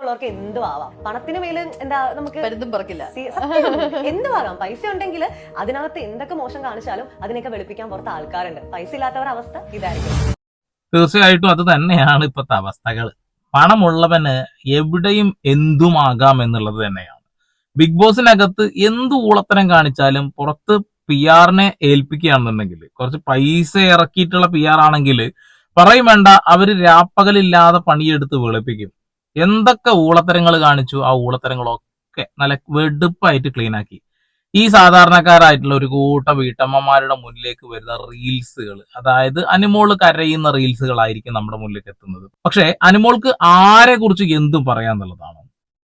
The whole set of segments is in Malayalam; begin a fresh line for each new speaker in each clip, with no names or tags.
ഉള്ളവർക്ക് എന്തും ആവാം. പണത്തിന് മേലെ എന്താ നമുക്ക്
പരുന്തും പറക്കില്ല.
എന്തും ആകാം പൈസ ഉണ്ടെങ്കിൽ അതിനകത്ത് എന്തൊക്കെ മോശം കാണിച്ചാലും അതിനൊക്കെ വെളുപ്പിക്കാൻ പുറത്ത് ആൾക്കാരുണ്ട്. പൈസ ഇല്ലാത്തവരുടെ അവസ്ഥ ഇതായിരിക്കും.
തീർച്ചയായിട്ടും അത് തന്നെയാണ് ഇപ്പോഴത്തെ അവസ്ഥകൾ പണമുള്ളവന് എവിടെയും എന്തുമാകാം എന്നുള്ളത് തന്നെയാണ്. ബിഗ് ബോസിനകത്ത് എന്ത് ഊളത്തരം കാണിച്ചാലും പുറത്ത് പി ആറിനെ ഏൽപ്പിക്കുകയാണെന്നുണ്ടെങ്കിൽ കുറച്ച് പൈസ ഇറക്കിയിട്ടുള്ള പി ആർ ആണെങ്കിൽ പറയും വേണ്ട അവർ രാപ്പകലില്ലാതെ പണിയെടുത്ത് വെളുപ്പിക്കും. എന്തൊക്കെ ഊളത്തരങ്ങൾ കാണിച്ചു? ആ ഊളത്തരങ്ങളൊക്കെ നല്ല വെടുപ്പായിട്ട് ക്ലീൻ ആക്കി. ഈ സാധാരണക്കാരായിട്ടുള്ള ഒരു കൂട്ടം വീട്ടമ്മമാരുടെ മുന്നിലേക്ക് വരുന്ന റീൽസുകൾ അതായത് അനുമോൾ കരയുന്ന റീൽസുകളായിരിക്കും നമ്മുടെ മുന്നിലേക്ക് എത്തുന്നത്. പക്ഷെ അനുമോൾക്ക് ആരെ കുറിച്ച് എന്തും പറയാന്നുള്ളതാണ്.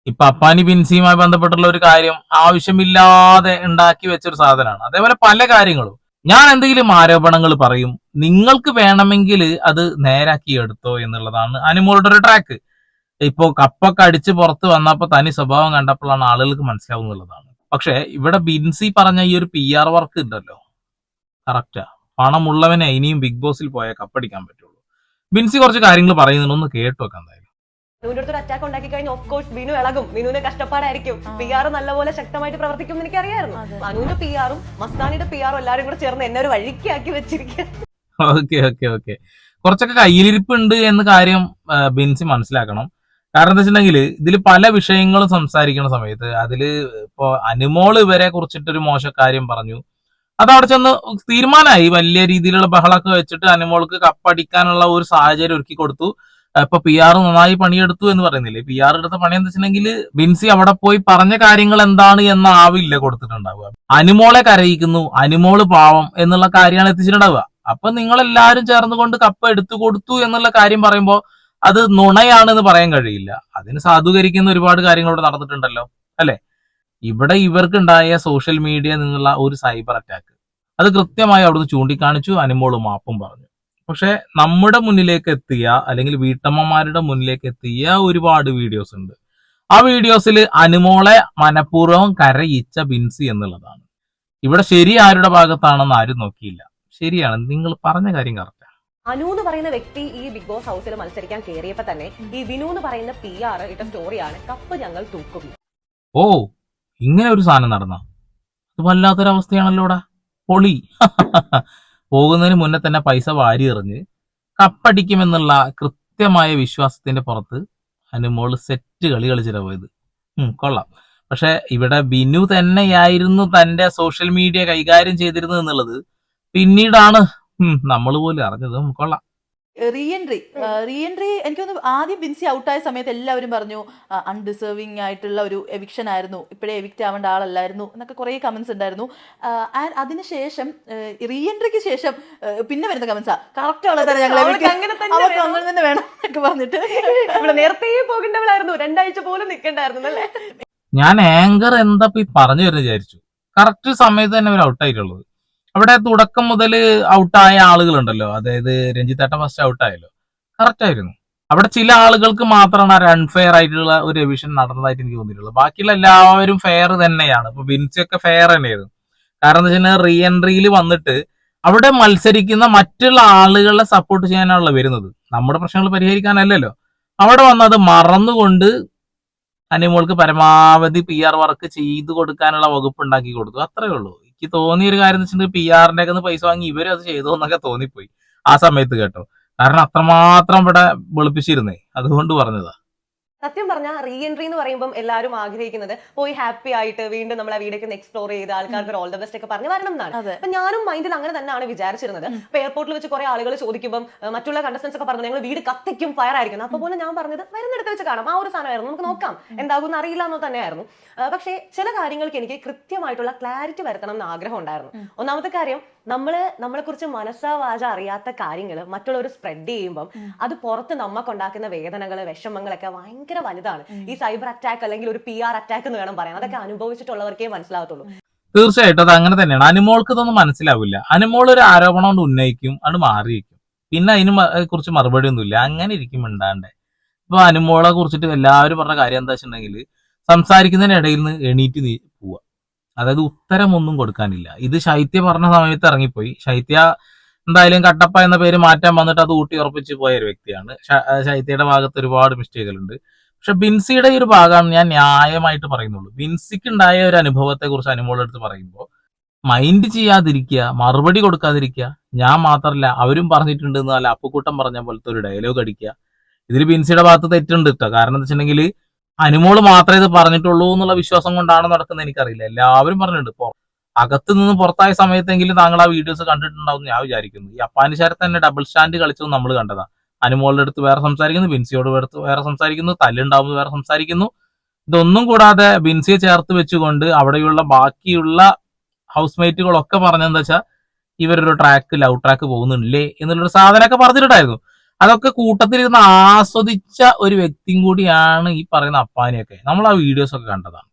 ഇപ്പൊ അപ്പാനി ബിൻസിയുമായി ബന്ധപ്പെട്ടുള്ള ഒരു കാര്യം ആവശ്യമില്ലാതെ ഉണ്ടാക്കി വെച്ചൊരു സാധനമാണ്. അതേപോലെ പല കാര്യങ്ങളും. ഞാൻ എന്തെങ്കിലും ആരോപണങ്ങൾ പറയും നിങ്ങൾക്ക് വേണമെങ്കിൽ അത് നേരാക്കി എടുത്തോ എന്നുള്ളതാണ് അനുമോളുടെ ഒരു ട്രാക്ക് ഇപ്പോ കപ്പൊക്കെ അടിച്ച് പുറത്ത് വന്നപ്പോ തനി സ്വഭാവം കണ്ടപ്പോഴാണ് ആളുകൾക്ക് മനസ്സിലാവുന്നുള്ളതാണ്. പക്ഷെ ഇവിടെ ബിൻസി പറഞ്ഞ ഈ ഒരു പി ആർ വർക്ക് ഉണ്ടല്ലോ. കറക്റ്റാ പണമുള്ളവനെ ഇനിയും ബിഗ് ബോസിൽ പോയാൽ കപ്പടിക്കാൻ പറ്റുള്ളൂ. ബിൻസി കുറച്ച് കാര്യങ്ങൾ പറയുന്നുണ്ട്. ഒന്ന് കേട്ടു വെക്കാം എന്തായാലും.
ഒരു അറ്റാക്ക് ഉണ്ടാക്കി കഴിഞ്ഞാൽ ഓഫ് കോഴ്സ് ബിനു ഇളകും. വിനുവിന് കഷ്ടപ്പാടായിരിക്കും. പി ആർ നല്ലപോലെ ശക്തമായിട്ട് പ്രവർത്തിക്കും എന്ന് എനിക്ക് അറിയായിരുന്നു. അനുവിന്റെ പി ആറും മസ്താനിയുടെ പി ആറും എല്ലാരും കൂടെ ചേർന്ന് എന്നെ ഒരു വഴിക്കാക്കി വെച്ചിരിക്കുക
ഓക്കെ ഓക്കെ ഓക്കെ കുറച്ചൊക്കെ കയ്യിലിരിപ്പുണ്ട് എന്ന കാര്യം ബിൻസി മനസ്സിലാക്കണം. കാരണം എന്താ വെച്ചിട്ടുണ്ടെങ്കിൽ ഇതിൽ പല വിഷയങ്ങളും സംസാരിക്കുന്ന സമയത്ത് അതിൽ ഇപ്പോൾ അനുമോൾ ഇവരെ കുറിച്ചിട്ടൊരു മോശ കാര്യം പറഞ്ഞു. അത് അവിടെ ചെന്ന് തീരുമാനമായി. വലിയ രീതിയിലുള്ള ബഹളമൊക്കെ വെച്ചിട്ട് അനുമോൾക്ക് കപ്പടിക്കാനുള്ള ഒരു സാഹചര്യം ഒരുക്കി കൊടുത്തു. ഇപ്പൊ പി ആർ നന്നായി പണിയെടുത്തു എന്ന് പറയുന്നില്ലേ? പി ആർ എടുത്ത പണി എന്താ വെച്ചിട്ടുണ്ടെങ്കിൽ ബിൻസി അവിടെ പോയി പറഞ്ഞ കാര്യങ്ങൾ എന്താണ് എന്ന ആവില്ല കൊടുത്തിട്ടുണ്ടാവുക. അനുമോളെ കരയിക്കുന്നു അനുമോൾ പാവം എന്നുള്ള കാര്യമാണ് എത്തിച്ചിട്ടുണ്ടാവുക. അപ്പൊ നിങ്ങൾ എല്ലാവരും ചേർന്നുകൊണ്ട് കപ്പ് എടുത്തു കൊടുത്തു എന്നുള്ള കാര്യം പറയുമ്പോൾ അത് നുണയാണെന്ന് പറയാൻ കഴിയില്ല. അതിന് സാധൂകരിക്കുന്ന ഒരുപാട് കാര്യങ്ങൾ ഇവിടെ നടന്നിട്ടുണ്ടല്ലോ അല്ലെ? ഇവിടെ ഇവർക്കുണ്ടായ സോഷ്യൽ മീഡിയ നിന്നുള്ള ഒരു സൈബർ അറ്റാക്ക് അത് കൃത്യമായി അവിടുന്ന് ചൂണ്ടിക്കാണിച്ചു അനുമോൾ മാപ്പും പറഞ്ഞു. പക്ഷെ നമ്മുടെ മുന്നിലേക്ക് എത്തിയ അല്ലെങ്കിൽ വീട്ടമ്മമാരുടെ മുന്നിലേക്ക് എത്തിയ ഒരുപാട് വീഡിയോസ് ഉണ്ട്. ആ വീഡിയോസിൽ അനുമോളെ മനഃപൂർവം കരയിച്ച ബിൻസി എന്നുള്ളതാണ്. ഇവിടെ ശരി ആരുടെ ഭാഗത്താണെന്ന് ആരും നോക്കിയില്ല. ശരിയാണ് നിങ്ങൾ പറഞ്ഞ കാര്യം കറക്റ്റ്
അനു എന്ന് പറയുന്ന വ്യക്തി ഈ ബിഗ് ബോസ് ഹൗസിൽ മത്സരിക്കാൻ കയറിയപ്പോ തന്നെ ഈ വിനു എന്ന് പറയുന്ന പി ആർ ഇട്ട സ്റ്റോറിയാണ് കപ്പ് ഞങ്ങൾ തൂക്കും
ഓ ഇങ്ങനെ ഒരു സാധനം നടന്ന? അത് വല്ലാത്തൊരവസ്ഥയാണല്ലോടാ പൊളി. പോകുന്നതിന് മുന്നേ തന്നെ പൈസ വാരി എറിഞ്ഞ് കപ്പടിക്കുമെന്നുള്ള കൃത്യമായ വിശ്വാസത്തിന്റെ പുറത്ത് അനുമോൾ സെറ്റ് കളി കളിച്ചിട്ടാ പോയത്. കൊള്ളാം. പക്ഷെ ഇവിടെ ബിനു തന്നെയായിരുന്നു തന്റെ സോഷ്യൽ മീഡിയ കൈകാര്യം ചെയ്തിരുന്നത് എന്നുള്ളത് പിന്നീടാണ് നമ്മൾ പോലും അറിഞ്ഞത് കൊള്ളാം.
റീഎൻട്രി റീഎൻട്രി എനിക്ക് തോന്നുന്നു എനിക്കൊന്ന് ആദ്യം ബിൻസി ഔട്ടായ സമയത്ത് എല്ലാവരും പറഞ്ഞു അൺഡിസേർവിംഗ് ആയിട്ടുള്ള ഒരു എവിക്ഷൻ ആയിരുന്നു. ഇപ്പോഴേ എവിക്റ്റ് ആവേണ്ട ആളല്ലായിരുന്നു എന്നൊക്കെ കുറേ കമൻസ് ഉണ്ടായിരുന്നു. ആൻഡ് അതിനുശേഷം ശേഷം റീഎൻട്രിക്ക് ശേഷം പിന്നെ വരുന്ന കമൻസാ കറക്റ്റ് ആളെ തന്നെ ഞങ്ങൾ
അങ്ങനെ തന്നെ വേണം.
എന്നൊക്കെ പറഞ്ഞിട്ട്.
ഇവിടെ നേരത്തെ പോകേണ്ടവളായിരുന്നു. രണ്ടാഴ്ച പോലും നിൽക്കണ്ടായിരുന്നു അല്ലേ?
ഞാൻ ആങ്കർ എന്താ പറഞ്ഞു വരുന്നത് വിചാരിച്ചു. കറക്റ്റ് സമയത്ത് തന്നെ അവർ ഔട്ടായിട്ടുള്ളത് അവിടെ തുടക്കം മുതൽ ഔട്ടായ ആളുകളുണ്ടല്ലോ. അതായത് രഞ്ജിത്തേട്ടൻ ഫസ്റ്റ് ഔട്ടായല്ലോ കറക്റ്റ് ആയിരുന്നു. അവിടെ ചില ആളുകൾക്ക് മാത്രമാണ് ഒരു അൺഫെയർ ആയിട്ടുള്ള ഒരു റിവിഷൻ നടന്നതായിട്ട് എനിക്ക് തോന്നിയിട്ടുള്ളത്. ബാക്കിയുള്ള എല്ലാവരും ഫെയർ തന്നെയാണ്. ഇപ്പൊ ബിൻസി ഒക്കെ ഫെയർ തന്നെയായിരുന്നു. കാരണം എന്താ വെച്ചാൽ റീ എൻട്രിയിൽ വന്നിട്ട് അവിടെ മത്സരിക്കുന്ന മറ്റുള്ള ആളുകളെ സപ്പോർട്ട് ചെയ്യാനാണല്ലോ വരുന്നത്. നമ്മുടെ പ്രശ്നങ്ങൾ പരിഹരിക്കാനല്ലല്ലോ. അവിടെ വന്നത് മറന്നുകൊണ്ട് അനിമോൾക്ക് പരമാവധി പി ആർ വർക്ക് ചെയ്തു കൊടുക്കാനുള്ള വകുപ്പ് ഉണ്ടാക്കി കൊടുത്തു. അത്രേ ഉള്ളൂ. എനിക്ക് തോന്നിയ ഒരു കാര്യം എന്ന് വെച്ചിട്ടുണ്ടെങ്കിൽ പി ആറിന്റെ ഒക്കെ പൈസ വാങ്ങി ഇവരും അത് ചെയ്തു എന്നൊക്കെ തോന്നിപ്പോയി. ആ സമയത്ത് കേട്ടോ. കാരണം അത്രമാത്രം ഇവിടെ വെളുപ്പിച്ചിരുന്നേ. അതുകൊണ്ട് പറഞ്ഞതാ.
സത്യം പറഞ്ഞാൽ റീ എൻട്രി എന്ന് പറയുമ്പോൾ എല്ലാവരും ആഗ്രഹിക്കുന്നത് പോയി ഹാപ്പി ആയിട്ട് വീണ്ടും നമ്മൾ ആ വീടൊക്കെ എക്സ്പ്ലോർ ചെയ്ത് ആൾക്കാർക്ക് ഓൾ ദ ബെസ്റ്റ് ഒക്കെ പറഞ്ഞു വരണം എന്നാണ്. അപ്പൊ ഞാനും മൈൻഡിൽ അങ്ങനെ തന്നെയാണ് വിചാരിച്ചിരുന്നത്. അപ്പൊ എയർപോർട്ടിൽ വെച്ച് കുറെ ആളുകൾ ചോദിക്കുമ്പോൾ മറ്റുള്ള കണ്ടസ്റ്റൻസ് ഒക്കെ പറഞ്ഞു ഞങ്ങൾ വീട് കത്തിക്കും ഫയർ ആയിരിക്കും. അപ്പൊ പോലെ ഞാൻ പറഞ്ഞത് വരുന്നിടത്ത് വെച്ച് കാണാം. ആ ഒരു സാധനമായിരുന്നു. നമുക്ക് നോക്കാം. എന്താകുമെന്ന് അറിയില്ല എന്ന് തന്നെയായിരുന്നു. പക്ഷേ ചില കാര്യങ്ങൾക്ക് എനിക്ക് കൃത്യമായിട്ടുള്ള ക്ലാരിറ്റി വരുത്തണം എന്ന് ആഗ്രഹം ഉണ്ടായിരുന്നു. ഒന്നാമത്തെ കാര്യം നമ്മൾ നമ്മളെ കുറിച്ച് മനസ്സാ വാച അറിയാത്ത കാര്യങ്ങൾ മറ്റുള്ളവർ സ്പ്രെഡ് ചെയ്യുമ്പോൾ അത് പുറത്ത് നമുക്കുണ്ടാക്കുന്ന വേദനകൾ വിഷമങ്ങളൊക്കെ ഭയങ്കര വലുതാണ്. ഈ സൈബർ അറ്റാക്ക് അല്ലെങ്കിൽ ഒരു പി ആർ അറ്റാക്ക് എന്ന് വേണം പറയാം അതൊക്കെ അനുഭവിച്ചിട്ടുള്ളവർക്കേ മനസ്സിലാകത്തുള്ളൂ.
തീർച്ചയായിട്ടും അത് അങ്ങനെ തന്നെയാണ്. അനുമോൾക്ക് ഇതൊന്നും മനസ്സിലാവില്ല. അനുമോൾ ഒരു ആരോപണം കൊണ്ട് ഉന്നയിക്കും അത് മാറിയിരിക്കും പിന്നെ അതിന് കുറിച്ച് മറുപടി ഒന്നുമില്ല. അങ്ങനെ ഇരിക്കും മിണ്ടാണ്ട്. ഇപ്പൊ അനുമോളെ കുറിച്ചിട്ട് എല്ലാവരും പറഞ്ഞ കാര്യം എന്താ വെച്ചിട്ടുണ്ടെങ്കിൽ സംസാരിക്കുന്നതിനിടയിൽ നിന്ന് എണീറ്റ് നീ പോവുക അതായത് ഉത്തരമൊന്നും കൊടുക്കാനില്ല. ഇത് ശൈത്യ പറഞ്ഞ സമയത്ത് ഇറങ്ങിപ്പോയി. ശൈത്യ എന്തായാലും കട്ടപ്പ എന്ന പേര് മാറ്റാൻ വന്നിട്ട് അത് ഊട്ടി ഉറപ്പിച്ച് പോയ ഒരു വ്യക്തിയാണ്. ശൈത്യയുടെ ഭാഗത്ത് ഒരുപാട് മിസ്റ്റേക്കുകളുണ്ട് പക്ഷെ ബിൻസിയുടെ ഈ ഒരു ഭാഗമാണ് ഞാൻ ന്യായമായിട്ട് പറയുന്നുള്ളൂ. ബിൻസിക്ക് ഉണ്ടായ ഒരു അനുഭവത്തെ കുറിച്ച് അനുമോളുടെ അടുത്ത് പറയുമ്പോൾ മൈൻഡ് ചെയ്യാതിരിക്കുക മറുപടി കൊടുക്കാതിരിക്കുക. ഞാൻ മാത്രമല്ല അവരും പറഞ്ഞിട്ടുണ്ട് എന്ന് അല്ല അപ്പുക്കൂട്ടം പറഞ്ഞ പോലത്തെ ഒരു ഡയലോഗ് അടിക്കുക. ഇതിൽ ബിൻസിയുടെ ഭാഗത്ത് തെറ്റുണ്ട് കേട്ടോ കാരണം എന്താ വെച്ചിട്ടുണ്ടെങ്കിൽ അനുമോൾ മാത്രമേ ഇത് പറഞ്ഞിട്ടുള്ളൂ എന്നുള്ള വിശ്വാസം കൊണ്ടാണ് നടക്കുന്നത് എനിക്കറിയില്ല. എല്ലാവരും പറഞ്ഞിട്ടുണ്ട്. ഇപ്പോൾ അകത്ത് നിന്ന് പുറത്തായ സമയത്തെങ്കിലും താങ്കൾ ആ വീഡിയോസ് കണ്ടിട്ടുണ്ടാവും ഞാൻ വിചാരിക്കുന്നു. ഈ അപ്പാനിശാരത്ത് തന്നെ ഡബിൾ സ്റ്റാൻഡ് കളിച്ചത് നമ്മൾ കണ്ടതാ. അനുമോളുടെ അടുത്ത് വേറെ സംസാരിക്കുന്നു ബിൻസിയോട് അടുത്ത് വേറെ സംസാരിക്കുന്നു തല്ലുണ്ടാവുന്നത് വേറെ സംസാരിക്കുന്നു. ഇതൊന്നും കൂടാതെ ബിൻസിയെ ചേർത്ത് വെച്ചുകൊണ്ട് അവിടെയുള്ള ബാക്കിയുള്ള ഹൗസ് മേറ്റുകളൊക്കെ പറഞ്ഞെന്താ വെച്ചാൽ ഇവരൊരു ട്രാക്ക് ലവ് ട്രാക്ക് പോകുന്നുണ്ടല്ലേ എന്നുള്ളൊരു സാധനമൊക്കെ പറഞ്ഞിട്ടുണ്ടായിരുന്നു. അതൊക്കെ കൂട്ടത്തിൽ ഇരുന്ന് ആസ്വദിച്ച ഒരു വ്യക്തിയും കൂടിയാണ് ഈ പറയുന്ന അപ്പാനിയൊക്കെ. നമ്മൾ ആ വീഡിയോസ് ഒക്കെ കണ്ടതാണ്.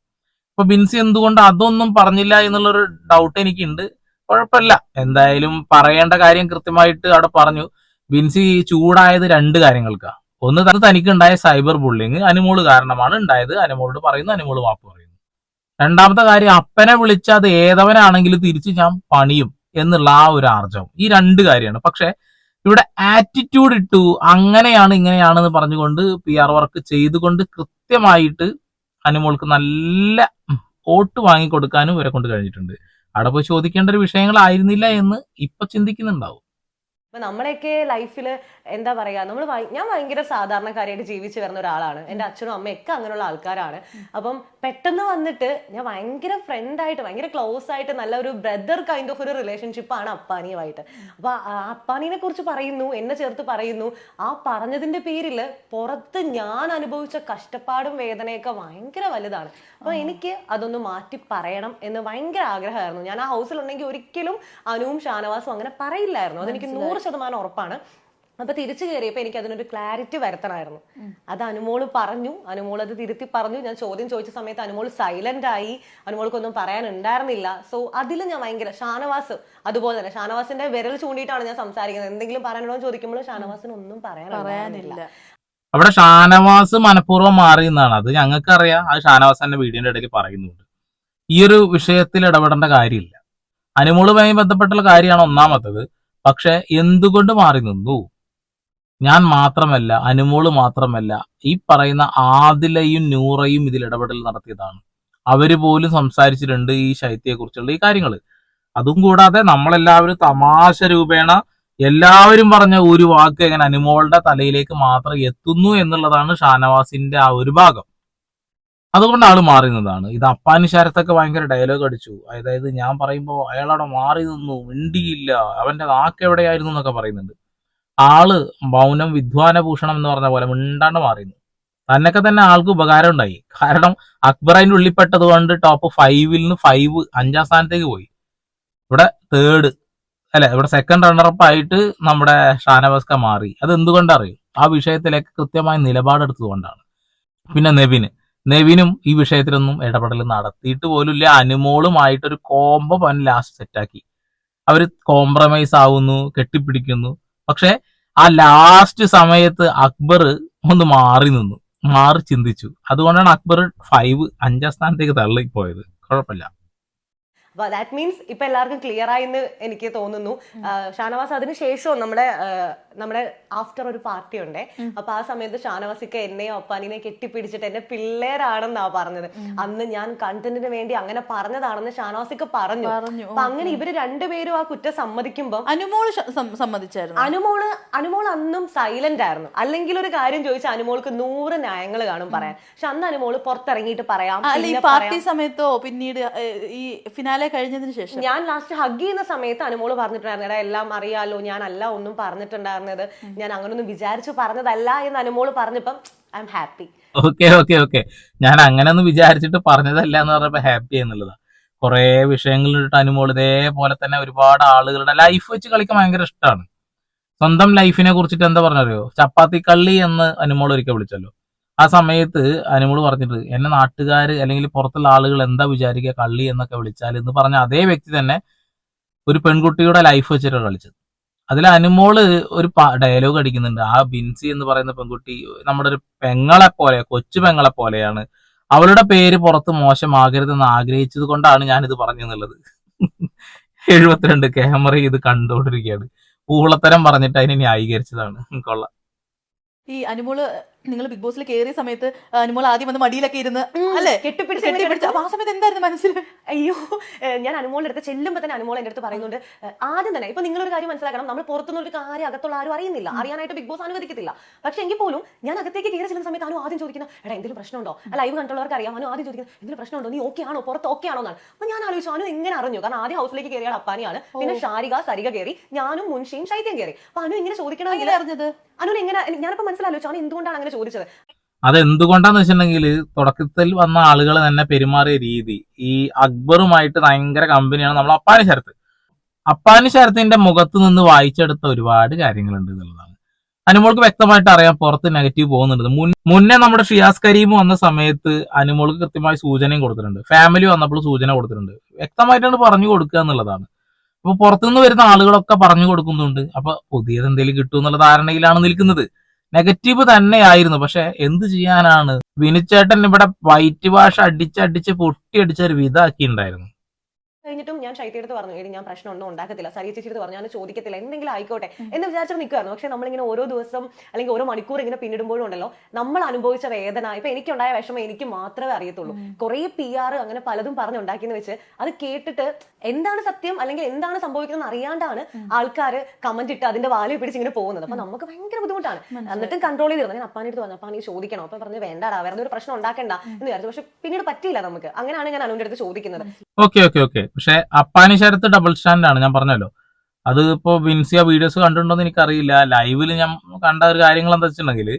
അപ്പൊ ബിൻസി എന്തുകൊണ്ട് അതൊന്നും പറഞ്ഞില്ല എന്നുള്ളൊരു ഡൗട്ട് എനിക്കുണ്ട്. കുഴപ്പമില്ല. എന്തായാലും പറയേണ്ട കാര്യം കൃത്യമായിട്ട് അവിടെ പറഞ്ഞു. ബിൻസി ചൂടായത് രണ്ട് കാര്യങ്ങൾക്കാണ് ഒന്ന് തന്നെ തനിക്കുണ്ടായ സൈബർ ബുള്ളിങ് അനുമോൾ കാരണമാണ് ഉണ്ടായത്. അനുമോളോട് പറയുന്നു അനുമോൾ മാപ്പ് പറയുന്നു. രണ്ടാമത്തെ കാര്യം അപ്പനെ വിളിച്ച അത് ഏതവനാണെങ്കിലും തിരിച്ച് ഞാൻ പണിയും എന്നുള്ള ആ ഒരു ആർജവം. ഈ രണ്ട് കാര്യമാണ്. പക്ഷെ ഇവിടെ ആറ്റിറ്റ്യൂഡ് ഇട്ടു അങ്ങനെയാണ് ഇങ്ങനെയാണെന്ന് പറഞ്ഞുകൊണ്ട് പി ആർ വർക്ക് ചെയ്തുകൊണ്ട് കൃത്യമായിട്ട് അനുമോൾക്ക് നല്ല വോട്ട് വാങ്ങിക്കൊടുക്കാനും ഇവരെ കൊണ്ട് കഴിഞ്ഞിട്ടുണ്ട്. അവിടെ പോയി ചോദിക്കേണ്ട ഒരു വിഷയങ്ങളായിരുന്നില്ല എന്ന് ഇപ്പൊ ചിന്തിക്കുന്നുണ്ടാവും.
അപ്പൊ നമ്മളെയൊക്കെ ലൈഫിൽ എന്താ പറയാ നമ്മൾ ഞാൻ ഭയങ്കര സാധാരണക്കാരായിട്ട് ജീവിച്ചു വരുന്ന ഒരാളാണ്. എന്റെ അച്ഛനും അമ്മയൊക്കെ അങ്ങനെയുള്ള ആൾക്കാരാണ്. അപ്പം പെട്ടെന്ന് വന്നിട്ട് ഞാൻ ഭയങ്കര ഫ്രണ്ടായിട്ട് ഭയങ്കര ക്ലോസ് ആയിട്ട് നല്ല ഒരു ബ്രദർ കൈൻഡ് ഓഫ് ഒരു റിലേഷൻഷിപ്പ് ആണ് അപ്പാനിയുമായിട്ട്. അപ്പൊ ആ അപ്പാനിനെ കുറിച്ച് പറയുന്നു എന്നെ ചേർത്ത് പറയുന്നു. ആ പറഞ്ഞതിന്റെ പേരിൽ പുറത്ത് ഞാൻ അനുഭവിച്ച കഷ്ടപ്പാടും വേദനയൊക്കെ ഭയങ്കര വലുതാണ്. അപ്പൊ എനിക്ക് അതൊന്ന് മാറ്റി പറയണം എന്ന് ഭയങ്കര ആഗ്രഹമായിരുന്നു. ഞാൻ ആ ഹൗസിലുണ്ടെങ്കിൽ ഒരിക്കലും അനുവും ഷാനവാസും അങ്ങനെ പറയില്ലായിരുന്നു. അതെനിക്ക് നൂറ് ശതമാനം ഉറപ്പാണ്. അപ്പൊ തിരിച്ചു കയറിയപ്പോ എനിക്ക് അതിനൊരു ക്ലാരിറ്റി വരുത്തണമായിരുന്നു. അത് അനുമോൾ പറഞ്ഞു. അനുമോൾ അത് തിരുത്തി പറഞ്ഞു. ഞാൻ ചോദ്യം ചോദിച്ച സമയത്ത് അനുമോൾ സൈലന്റ് ആയി. അനുമോൾക്കൊന്നും പറയാനുണ്ടായിരുന്നില്ല. സോ അതിൽ ഞാൻ ഭയങ്കര ഷാനവാസ് അതുപോലെ തന്നെ ഷാനവാസിന്റെ വിരൽ ചൂണ്ടിയിട്ടാണ് ഞാൻ സംസാരിക്കുന്നത്. എന്തെങ്കിലും പറയാനുണ്ടോ എന്ന് ചോദിക്കുമ്പോൾ ഷാനവാസിന് ഒന്നും പറയാൻ
പറയാനില്ല.
അവിടെ ഷാനവാസ് മനഃപൂർവം മാറി എന്നാണ് അത് ഞങ്ങൾക്കറിയാം. അത് ഷാനവാസ് തന്നെ വീഡിയോന്റെ ഇടയിൽ പറയുന്നുണ്ട്. ഈ ഒരു വിഷയത്തിൽ ഇടപെടേണ്ട കാര്യമില്ല. അനുമോളുമായി ബന്ധപ്പെട്ടുള്ള കാര്യമാണ് ഒന്നാമത്തത്. പക്ഷെ എന്തുകൊണ്ട് മാറി നിന്നു? ഞാൻ മാത്രമല്ല അനുമോൾ മാത്രമല്ല ഈ പറയുന്ന ആദിലയും നൂറയും ഇതിൽ ഇടപെടൽ നടത്തിയതാണ്. അവർ പോലും സംസാരിച്ചിട്ടുണ്ട് ഈ ശൈത്യയെ കുറിച്ചുള്ള ഈ കാര്യങ്ങൾ അതും കൂടാതെ നമ്മളെല്ലാവരും തമാശ രൂപേണ എല്ലാവരും പറഞ്ഞ ഒരു വാക്ക് എങ്ങനെ അനുമോളുടെ തലയിലേക്ക് മാത്രം എത്തുന്നു എന്നുള്ളതാണ് ഷാനവാസിന്റെ ആ ഒരു ഭാഗം. അതുകൊണ്ട് ആൾ മാറി നിന്നതാണ് ഇത് അപ്പാനി ശരത്തൊക്കെ ഭയങ്കര ഡയലോഗ് അടിച്ചു. അതായത് ഞാൻ പറയുമ്പോൾ അയാളവിടെ മാറി നിന്നു മിണ്ടിയില്ല. അവന്റെ നാക്ക് എവിടെയായിരുന്നു എന്നൊക്കെ പറയുന്നുണ്ട്. ആൾ മൗനം വിദ്വാന ഭൂഷണം എന്ന് പറഞ്ഞ പോലെ മിണ്ടാണ്ട് മാറിയിരുന്നു തന്നൊക്കെ തന്നെ ആൾക്ക് ഉപകാരം ഉണ്ടായി. കാരണം അക്ബർ അതിന്റെ ഉള്ളിപ്പെട്ടത് കൊണ്ട് ടോപ്പ് ഫൈവിൽ നിന്ന് ഫൈവ് അഞ്ചാം സ്ഥാനത്തേക്ക് പോയി. ഇവിടെ തേർഡ് അല്ലെ ഇവിടെ സെക്കൻഡ് റണ്ണറപ്പ് ആയിട്ട് നമ്മുടെ ഷാനവാസ്ക മാറി. അത് എന്തുകൊണ്ടറിയും ആ വിഷയത്തിലേക്ക് കൃത്യമായ നിലപാടെടുത്തത് കൊണ്ടാണ്. പിന്നെ നെവിന് നെവിനും ഈ വിഷയത്തിലൊന്നും ഇടപെടൽ നടത്തിയിട്ട് പോലുമില്ല. അനുമോളുമായിട്ടൊരു കോംബോ പൻ ലാസ്റ്റ് സെറ്റാക്കി അവർ കോംപ്രമൈസ് ആവുന്നു കെട്ടിപ്പിടിക്കുന്നു. പക്ഷെ ആ ലാസ്റ്റ് സമയത്ത് അക്ബർ ഒന്ന് മാറി നിന്നു. മാറി ചിന്തിച്ചു. അതുകൊണ്ടാണ് അക്ബർ ഫൈവ് അഞ്ചാം സ്ഥാനത്തേക്ക് തള്ളിപ്പോയത്. കുഴപ്പമില്ല.
ദാറ്റ് മീൻസ് ഇപ്പൊ എല്ലാവർക്കും ക്ലിയർ ആയി എന്ന് എനിക്ക് തോന്നുന്നു. ഷാനവാസ് അതിനുശേഷം നമ്മുടെ നമ്മുടെ ആഫ്റ്റർ ഒരു പാർട്ടി ഉണ്ടേ. അപ്പൊ ആ സമയത്ത് ഷാനവാസിക്ക് എന്നെയോ അപ്പാനിനെ കെട്ടിപ്പിടിച്ചിട്ട് എന്നെ പിള്ളേരാണെന്നാ പറഞ്ഞത്. അന്ന് ഞാൻ കണ്ടന്റിന് വേണ്ടി അങ്ങനെ പറഞ്ഞതാണെന്ന് ഷാനവാസിക്ക് പറഞ്ഞു. അപ്പൊ അങ്ങനെ ഇവർ രണ്ടുപേരും ആ കുറ്റം സമ്മതിക്കുമ്പോ
അനുമോൾ സമ്മതിച്ചായിരുന്നു?
അനുമോൾ അനുമോൾ അന്നും സൈലന്റ് ആയിരുന്നു. അല്ലെങ്കിൽ ഒരു കാര്യം ചോദിച്ചാൽ അനുമോൾക്ക് നൂറ് ന്യായങ്ങൾ കാണും പറയാൻ. പക്ഷെ അന്ന് അനുമോൾ പുറത്തിറങ്ങിയിട്ട് പറയാം.
പാർട്ടി സമയത്തോ പിന്നീട് ഈ ഫിനാലെ കഴിഞ്ഞതിന് ശേഷം?
ഞാൻ ലാസ്റ്റ് ഹഗ് ചെയ്യുന്ന സമയത്ത് അനുമോൾ പറഞ്ഞിട്ടുണ്ടായിരുന്നു എടാ എല്ലാം അറിയാലോ ഞാനല്ല ഒന്നും പറഞ്ഞിട്ടുണ്ടായിരുന്നത്. ഞാൻ അങ്ങനൊന്നും വിചാരിച്ചു പറഞ്ഞതല്ല എന്ന് അനുമോൾ പറഞ്ഞപ്പം I am happy
okay okay okay ഞാൻ അങ്ങനെ ഒന്നും വിചാരിച്ചിട്ട് പറഞ്ഞതല്ല എന്ന് പറഞ്ഞപ്പോ ഹാപ്പി എന്നുള്ളതാ. കുറെ വിഷയങ്ങളിലിട്ട് അനുമോൾ ഇതേപോലെ തന്നെ ഒരുപാട് ആളുകളുടെ ലൈഫ് വെച്ച് കളിക്കാൻ ഭയങ്കര ഇഷ്ടമാണ് സ്വന്തം ലൈഫിനെ കുറിച്ചിട്ട് എന്താ പറഞ്ഞറിയോ? ചപ്പാത്തി കള്ളി എന്ന് അനുമോൾ ഒരിക്കൽ വിളിച്ചല്ലോ. ആ സമയത്ത് അനുമോൾ പറഞ്ഞിട്ട് എന്നെ നാട്ടുകാർ അല്ലെങ്കിൽ പുറത്തുള്ള ആളുകൾ എന്താ വിചാരിക്കുക? കള്ളി എന്നൊക്കെ വിളിച്ചാൽ എന്ന് പറഞ്ഞ അതേ വ്യക്തി തന്നെ ഒരു പെൺകുട്ടിയുടെ ലൈഫ് വെച്ചിട്ടാണ് കളിച്ചത്. അതിൽ അനുമോൾ ഒരു ഡയലോഗ് അടിക്കുന്നുണ്ട്. ആ ബിൻസി എന്ന് പറയുന്ന പെൺകുട്ടി നമ്മുടെ ഒരു പെങ്ങളെ പോലെ കൊച്ചു പെങ്ങളെ പോലെയാണ്. അവളുടെ പേര് പുറത്ത് മോശമാകരുതെന്ന് ആഗ്രഹിച്ചത് കൊണ്ടാണ് ഞാൻ ഇത് പറഞ്ഞെന്നുള്ളത് എഴുപത്തിരണ്ട് ക്യാമറ ഇത് കണ്ടുകൊണ്ടിരിക്കുകയാണ്. പൂളത്തരം പറഞ്ഞിട്ട് അതിനെ ന്യായീകരിച്ചതാണ്. കൊള്ളാം.
ഈ അനുമോൾ നിങ്ങൾ ബിഗ് ബോസിൽ കയറിയ സമയത്ത് അനുമോൾ ആദ്യം വന്ന് മടിയിലൊക്കെ ഇരുന്ന് അല്ലേ?
കെട്ടിപ്പിടിച്ച്
കെട്ടിപ്പിടിച്ച് അപ്പൊ ആ സമയത്ത് എന്തായിരുന്നു മനസ്സിൽ?
അയ്യോ ഞാൻ അനുമോളുടെ അടുത്ത് ചെല്ലുമ്പോൾ തന്നെ അനുമോൾ എന്റെ അടുത്ത് പറയുന്നുണ്ട് ആദ്യം തന്നെ ഇപ്പൊ നിങ്ങളൊരു കാര്യം മനസ്സിലാക്കണം നമ്മൾ പുറത്തുനിന്ന് ഒരു കാര്യം അകത്തുള്ള ആരും അറിയുന്നില്ല അറിയാനായിട്ട് ബിഗ് ബോസ് അനുവദിക്കത്തില്ല. പക്ഷെ എങ്കിൽ പോലും ഞാൻ അകത്തേക്ക് കയറി ചെല്ലുന്ന സമയത്ത് അനു ആദ്യം ചോദിക്കുന്ന എടാ എന്തെങ്കിലും പ്രശ്നമുണ്ടോ? ലൈവ് കണ്ടുള്ളവർക്ക് അറിയാം അനു ആദ്യം ചോദിക്കുന്നത് എന്തെങ്കിലും പ്രശ്നമുണ്ടോ? നീ ഓക്കെ ആണോ? പുറത്ത് ഓക്കെ ആണോ എന്നാണ്. അപ്പൊ ഞാൻ ആലോചിച്ചു അനു എങ്ങനെ അറിഞ്ഞു? കാരണം ആദ്യം ഹൗസിലേക്ക് കയറിയാൽ അപ്പാനിയാണ് പിന്നെ ഷാരിക സരിക കയറി ഞാനും മുൻഷിയും ശൈത്യം കയറി അപ്പൊ അനു ഇങ്ങനെ ചോദിക്കണമെങ്കിൽ
അറിഞ്ഞത്?
അനു എങ്ങനെ ഞാനിപ്പോ മനസ്സിലാലോചിച്ചു എന്തുകൊണ്ടാണ് അങ്ങനെ ചോദിച്ചത്?
അതെന്തുകൊണ്ടാന്ന് വെച്ചിട്ടുണ്ടെങ്കിൽ തുടക്കത്തിൽ വന്ന ആളുകൾ തന്നെ പെരുമാറിയ രീതി ഈ അക്ബറുമായിട്ട് ഭയങ്കര കമ്പനിയാണ് നമ്മൾ അപ്പാനി ശരത്ത് അപ്പാനി ശരത്തിന്റെ മുഖത്ത് നിന്ന് വായിച്ചെടുത്ത ഒരുപാട് കാര്യങ്ങളുണ്ട് എന്നുള്ളതാണ്. അനുമോൾക്ക് വ്യക്തമായിട്ട് അറിയാം പുറത്ത് നെഗറ്റീവ് പോകുന്നുണ്ട്. മുന്നേ നമ്മുടെ ഷിയാസ് കരീം വന്ന സമയത്ത് അനുമോൾക്ക് കൃത്യമായി സൂചനയും കൊടുത്തിട്ടുണ്ട്. ഫാമിലി വന്നപ്പോൾ സൂചന കൊടുത്തിട്ടുണ്ട്. വ്യക്തമായിട്ടാണ് പറഞ്ഞു കൊടുക്കുക എന്നുള്ളതാണ്. അപ്പൊ പുറത്തുനിന്ന് വരുന്ന ആളുകളൊക്കെ പറഞ്ഞു കൊടുക്കുന്നുണ്ട്. അപ്പൊ പുതിയത് എന്തെങ്കിലും കിട്ടും എന്നുള്ള ധാരണയിലാണ് നിൽക്കുന്നത്. നെഗറ്റീവ് തന്നെയായിരുന്നു. പക്ഷെ എന്ത് ചെയ്യാനാണ്? വിനിച്ചേട്ടൻ ഇവിടെ വൈറ്റ് വാഷ് അടിച്ചടിച്ച് പൊട്ടിയടിച്ച ഒരു വിധാക്കിണ്ടായിരുന്നു
കഴിഞ്ഞിട്ടും ഞാൻ ശൈത്യടുത്ത് പറഞ്ഞു എടി ഞാൻ പ്രശ്നമൊന്നും ഉണ്ടാക്കത്തില്ല. സരിയ ചേച്ചിയുടെ പറഞ്ഞു ഞാൻ ചോദിക്കത്തില്ല. എന്തെങ്കിലും ആയിക്കോട്ടെ. എന്ന് വിചാരിച്ചു നിൽക്കുമായിരുന്നു പക്ഷെ നമ്മളിങ്ങനെ ഓരോ ദിവസം അല്ലെങ്കിൽ ഓരോ മണിക്കൂർ ഇങ്ങനെ പിന്നിടുമ്പോഴും ഉണ്ടല്ലോ നമ്മൾ അനുഭവിച്ച വേദന ഇപ്പൊ എനിക്കുണ്ടായ വിഷമം എനിക്ക് മാത്രമേ അറിയത്തുള്ളൂ. കുറെ പി ആർ അങ്ങനെ പലതും പറഞ്ഞുണ്ടാക്കിയെന്ന് വെച്ച് അത് കേട്ടിട്ട് എന്താണ് സത്യം അല്ലെങ്കിൽ എന്താണ് സംഭവിക്കുന്നത് അറിയാണ്ടാണ് ആൾക്കാർ കമന്റ് ഇട്ട് അതിന്റെ വാലി പിടിച്ച് ഇങ്ങനെ പോകുന്നത്. അപ്പൊ നമുക്ക് ഭയങ്കര ബുദ്ധിമുട്ടാണ്. എന്നിട്ടും കൺട്രോൾ ചെയ്തിരുന്നു ഞാൻ അപ്പാൻ അടുത്ത് പറഞ്ഞു അപ്പാനെ ചോദിക്കണം. അപ്പൊ പറഞ്ഞു വേണ്ടാടാ വേറെ ഒരു പ്രശ്നം ഉണ്ടാക്കണ്ട. എന്ന് വിചാരിച്ചു. പക്ഷെ പിന്നീട് പറ്റിയില്ല നമുക്ക്. അങ്ങനെയാണ് ഞാൻ അനുവിന്റെ അടുത്ത് ചോദിക്കുന്നത്.
Okay okay okay. പക്ഷെ അപ്പാനി ശരത്ത് ഡബിൾ സ്റ്റാൻഡ് ആണ് ഞാൻ പറഞ്ഞല്ലോ. അത് ഇപ്പോ വിൻസിയ വീഡിയോസ് കണ്ടിട്ടുണ്ടോന്ന് എനിക്കറിയില്ല. ലൈവിൽ ഞാൻ കണ്ട ഒരു കാര്യങ്ങൾ എന്താ വെച്ചിട്ടുണ്ടെങ്കിൽ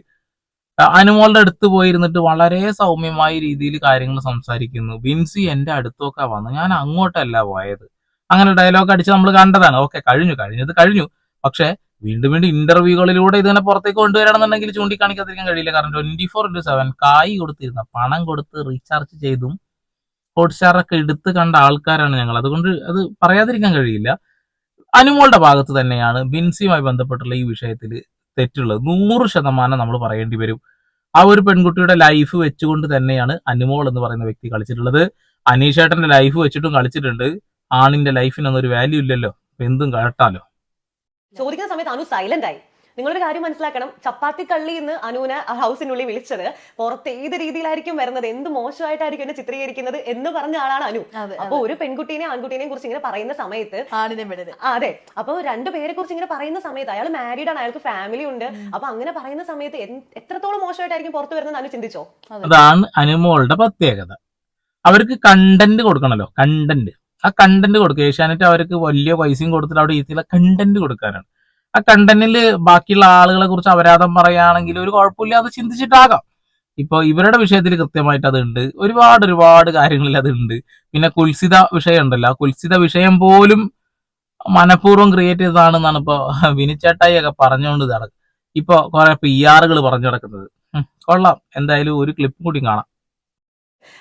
അനുമോളുടെ അടുത്ത് പോയിരുന്നിട്ട് വളരെ സൗമ്യമായ രീതിയിൽ കാര്യങ്ങൾ സംസാരിക്കുന്നു. വിൻസി എന്റെ അടുത്തൊക്കെ വന്നു. ഞാൻ അങ്ങോട്ടല്ല പോയത്. അങ്ങനെ ഡയലോഗ് അടിച്ച് നമ്മൾ കണ്ടതാണ്. ഓക്കെ കഴിഞ്ഞു കഴിഞ്ഞത് കഴിഞ്ഞു. പക്ഷെ വീണ്ടും വീണ്ടും ഇന്റർവ്യൂകളിലൂടെ ഇതിനെ പുറത്തേക്ക് കൊണ്ടുവരണമെന്നുണ്ടെങ്കിൽ ചൂണ്ടിക്കാണിക്കാതിരിക്കാൻ കഴിയില്ല. കാരണം ട്വന്റി ഫോർ ഇന്റു സെവൻ കായ് കൊടുത്തിരുന്ന പണം കൊടുത്ത് റീചാർജ് ചെയ്തും ഹോട്ട്സ്റ്റാറൊക്കെ എടുത്ത് കണ്ട ആൾക്കാരാണ് ഞങ്ങൾ. അതുകൊണ്ട് അത് പറയാതിരിക്കാൻ കഴിയില്ല. അനുമോളുടെ ഭാഗത്ത് തന്നെയാണ് ബിൻസിയുമായി ബന്ധപ്പെട്ടുള്ള ഈ വിഷയത്തിൽ തെറ്റുള്ളത്. നൂറ് ശതമാനം നമ്മൾ പറയേണ്ടി വരും. ആ ഒരു പെൺകുട്ടിയുടെ ലൈഫ് വെച്ചുകൊണ്ട് തന്നെയാണ് അനുമോൾ എന്ന് പറയുന്ന വ്യക്തി കളിച്ചിട്ടുള്ളത്. അനീഷേട്ടന്റെ ലൈഫ് വെച്ചിട്ടും കളിച്ചിട്ടുണ്ട്. ആണിന്റെ ലൈഫിനൊന്നും ഒരു വാല്യൂ ഇല്ലല്ലോ. എന്തും കേട്ടാലോ.
ചോദിക്കുന്ന സമയത്ത് അനു സൈലന്റ് ആയി. നിങ്ങളൊരു കാര്യം മനസ്സിലാക്കണം. ചപ്പാത്തി കള്ളി എന്ന് അനുവിനെ ആ ഹൗസിനുള്ളിൽ വിളിച്ചത് പുറത്ത് ഏത് രീതിയിലായിരിക്കും വരുന്നത്? എന്ത് മോശമായിട്ടായിരിക്കും എന്നെ ചിത്രീകരിക്കുന്നത് എന്ന് പറഞ്ഞ ആളാണ് അനു. അപ്പൊ ഒരു പെൺകുട്ടീനെ ആൺകുട്ടീനെയും കുറിച്ച് ഇങ്ങനെ പറയുന്ന സമയത്ത് അതെ. അപ്പൊ രണ്ടു പേരെ കുറിച്ച് ഇങ്ങനെ പറയുന്ന സമയത്ത് അയാൾ മാരീഡ് ആണ് അയാൾക്ക് ഫാമിലി ഉണ്ട്. അപ്പൊ അങ്ങനെ പറയുന്ന സമയത്ത് എത്രത്തോളം മോശമായിട്ടായിരിക്കും പുറത്ത് വരുന്നത് അനു ചിന്തിച്ചോ?
അതാണ് അനുമോളുടെ പ്രത്യേകത. അവർക്ക് കണ്ടന്റ് കൊടുക്കണല്ലോ കണ്ടന്റ് ആ കണ്ടന്റ് കൊടുക്കുക. ഏഷ്യാനെറ്റ് അവർക്ക് വലിയ പൈസയും കൊടുത്തിട്ട് അവിടെ ഈ കണ്ടന്റ് കൊടുക്കാനാണ്. ആ കണ്ടന്റിൽ ബാക്കിയുള്ള ആളുകളെ കുറിച്ച് അപരാധം പറയുകയാണെങ്കിൽ ഒരു കുഴപ്പമില്ല അത് ചിന്തിച്ചിട്ടാകാം. ഇപ്പൊ ഇവരുടെ വിഷയത്തിൽ കൃത്യമായിട്ട് അതുണ്ട്. ഒരുപാട് ഒരുപാട് കാര്യങ്ങളിൽ അതുണ്ട്. പിന്നെ കുൽസിത വിഷയം ഉണ്ടല്ലോ. ആ കുൽസിത വിഷയം പോലും മനഃപൂർവം ക്രിയേറ്റ് ചെയ്തതാണെന്നാണ് ഇപ്പൊ വിനിച്ചേട്ടായി ഒക്കെ പറഞ്ഞുകൊണ്ട് നടക്കും ഇപ്പൊ കുറെ പി ആറുകൾ പറഞ്ഞു നടക്കുന്നത്. കൊള്ളാം. എന്തായാലും ഒരു ക്ലിപ്പ് കൂടി കാണാം.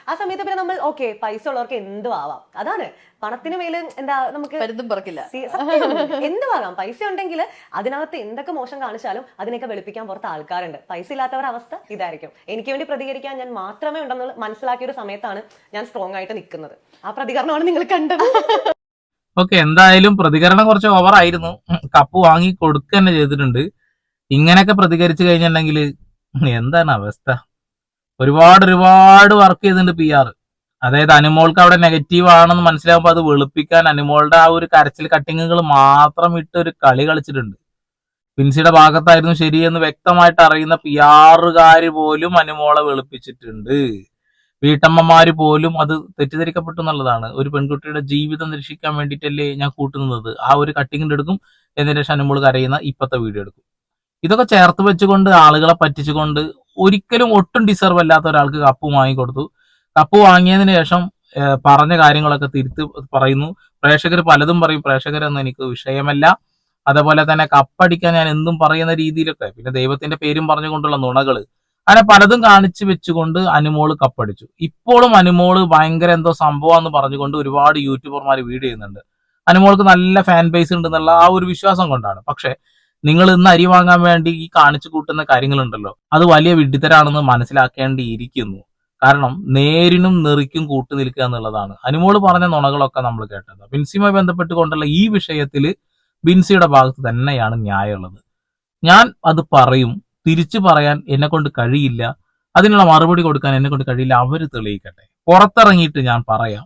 ആ സമയത്ത് പിന്നെ നമ്മൾ ഓക്കെ പൈസ ഉള്ളവർക്ക് എന്തും ആവാം അതാണ്. പണത്തിന് മേൽ എന്താ നമുക്ക്
പരുന്തും പറക്കില്ല.
എന്തുവാകാം? പൈസ ഉണ്ടെങ്കിൽ അതിനകത്ത് എന്തൊക്കെ മോശം കാണിച്ചാലും അതിനൊക്കെ വെളുപ്പിക്കാൻ പുറത്ത് ആൾക്കാരുണ്ട്. പൈസ ഇല്ലാത്തവരുടെ അവസ്ഥ ഇതായിരിക്കും. എനിക്ക് വേണ്ടി പ്രതികരിക്കാൻ ഞാൻ മാത്രമേ ഉണ്ടെന്ന് മനസ്സിലാക്കിയ ഒരു സമയത്താണ് ഞാൻ സ്ട്രോങ് ആയിട്ട് നിൽക്കുന്നത്. ആ പ്രതികരണമാണ് നിങ്ങൾ കണ്ടത്.
ഓക്കെ എന്തായാലും പ്രതികരണം കുറച്ച് ഓവർ ആയിരുന്നു. കപ്പ് വാങ്ങി കൊടുക്കുക തന്നെ ചെയ്തിട്ടുണ്ട്. ഇങ്ങനെയൊക്കെ പ്രതികരിച്ചു കഴിഞ്ഞിട്ടുണ്ടെങ്കിൽ എന്താണ് അവസ്ഥ? ഒരുപാട് ഒരുപാട് വർക്ക് ചെയ്തിട്ടുണ്ട് പി ആർ അതായത് അനുമോൾക്ക് അവിടെ നെഗറ്റീവ് ആണെന്ന് മനസ്സിലാകുമ്പോൾ അത് വെളുപ്പിക്കാൻ അനുമോളുടെ ആ ഒരു കരച്ചിൽ കട്ടിങ്ങുകൾ മാത്രം ഇട്ട് ഒരു കളി കളിച്ചിട്ടുണ്ട്. പിൻസിയുടെ ഭാഗത്തായിരുന്നു ശരിയെന്ന് വ്യക്തമായിട്ട് അറിയുന്ന പി ആറുകാർ പോലും അനുമോളെ വെളുപ്പിച്ചിട്ടുണ്ട്. വീട്ടമ്മമാര് പോലും അത് തെറ്റിദ്ധരിക്കപ്പെട്ടു എന്നുള്ളതാണ്. ഒരു പെൺകുട്ടിയുടെ ജീവിതം രക്ഷിക്കാൻ വേണ്ടിയിട്ടല്ലേ ഞാൻ കൂട്ടുന്നത്. ആ ഒരു കട്ടിങ്ങിന്റെ എടുക്കും എന്നിട്ട് അനുമോൾ കരയുന്ന ഇപ്പത്തെ വീഡിയോ എടുക്കും. ഇതൊക്കെ ചേർത്ത് വെച്ചുകൊണ്ട് ആളുകളെ പറ്റിച്ചുകൊണ്ട് ഒരിക്കലും ഒട്ടും ഡിസർവ് അല്ലാത്ത ഒരാൾക്ക് കപ്പ് വാങ്ങിക്കൊടുത്തു കപ്പ് വാങ്ങിയതിന് ശേഷം പറഞ്ഞ കാര്യങ്ങളൊക്കെ തിരുത്ത് പറയുന്നു. പ്രേക്ഷകർ പലതും പറയും. പ്രേക്ഷകരൊന്നും എനിക്ക് വിഷയമല്ല. അതേപോലെ തന്നെ കപ്പടിക്കാൻ ഞാൻ എന്തും പറയുന്ന രീതിയിലൊക്കെ പിന്നെ ദൈവത്തിന്റെ പേരും പറഞ്ഞുകൊണ്ടുള്ള നുണകൾ അങ്ങനെ പലതും കാണിച്ചു വെച്ചുകൊണ്ട് അനുമോൾ കപ്പടിച്ചു. ഇപ്പോഴും അനുമോൾ ഭയങ്കര എന്തോ സംഭവം എന്ന് പറഞ്ഞുകൊണ്ട് ഒരുപാട് യൂട്യൂബർമാർ വീഡിയോ ചെയ്യുന്നുണ്ട്. അനുമോൾക്ക് നല്ല ഫാൻ ബേസ് ഉണ്ടെന്നുള്ള ആ ഒരു വിശ്വാസം കൊണ്ടാണ്. പക്ഷെ നിങ്ങൾ ഇന്ന് അരി വാങ്ങാൻ വേണ്ടി ഈ കാണിച്ചു കൂട്ടുന്ന കാര്യങ്ങളുണ്ടല്ലോ. അത് വലിയ വിഡ്ഢിത്തരാണെന്ന് മനസ്സിലാക്കേണ്ടിയിരിക്കുന്നു. കാരണം നേരിനും നെറിക്കും കൂട്ടു നിൽക്കുക എന്നുള്ളതാണ്. അനുമോൾ പറഞ്ഞ നുണകളൊക്കെ നമ്മൾ കേട്ടത്. ബിൻസിയുമായി ബന്ധപ്പെട്ടുകൊണ്ടുള്ള ഈ വിഷയത്തിൽ ബിൻസിയുടെ ഭാഗത്ത് തന്നെയാണ് ന്യായമുള്ളത്. ഞാൻ അത് പറയും. തിരിച്ചു പറയാൻ എന്നെ കൊണ്ട് കഴിയില്ല. അതിനുള്ള മറുപടി കൊടുക്കാൻ എന്നെ കൊണ്ട് കഴിയില്ല. അവർ തെളിയിക്കട്ടെ. പുറത്തിറങ്ങിയിട്ട് ഞാൻ പറയാം.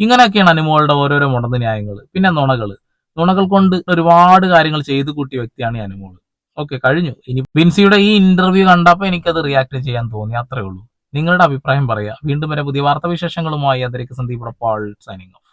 ഇങ്ങനെയൊക്കെയാണ് അനുമോളുടെ ഓരോരോ മുടന്ത് ന്യായങ്ങൾ പിന്നെ നുണകൾ നുണകൾ കൊണ്ട് ഒരുപാട് കാര്യങ്ങൾ ചെയ്തു കൂട്ടിയ വ്യക്തിയാണ് ഈ അനുമോൾ ഓക്കെ കഴിഞ്ഞു. ഇനി വിൻസിയുടെ ഈ ഇന്റർവ്യൂ കണ്ടപ്പോൾ എനിക്കത് റിയാക്ട് ചെയ്യാൻ തോന്നി അത്രേ ഉള്ളൂ. നിങ്ങളുടെ അഭിപ്രായം പറയാം. വീണ്ടും വരെ. പുതിയ വാർത്താവിശേഷങ്ങളുമായി അതിലേക്ക് സന്ദീപ് സൈനിങ് ഓഫ്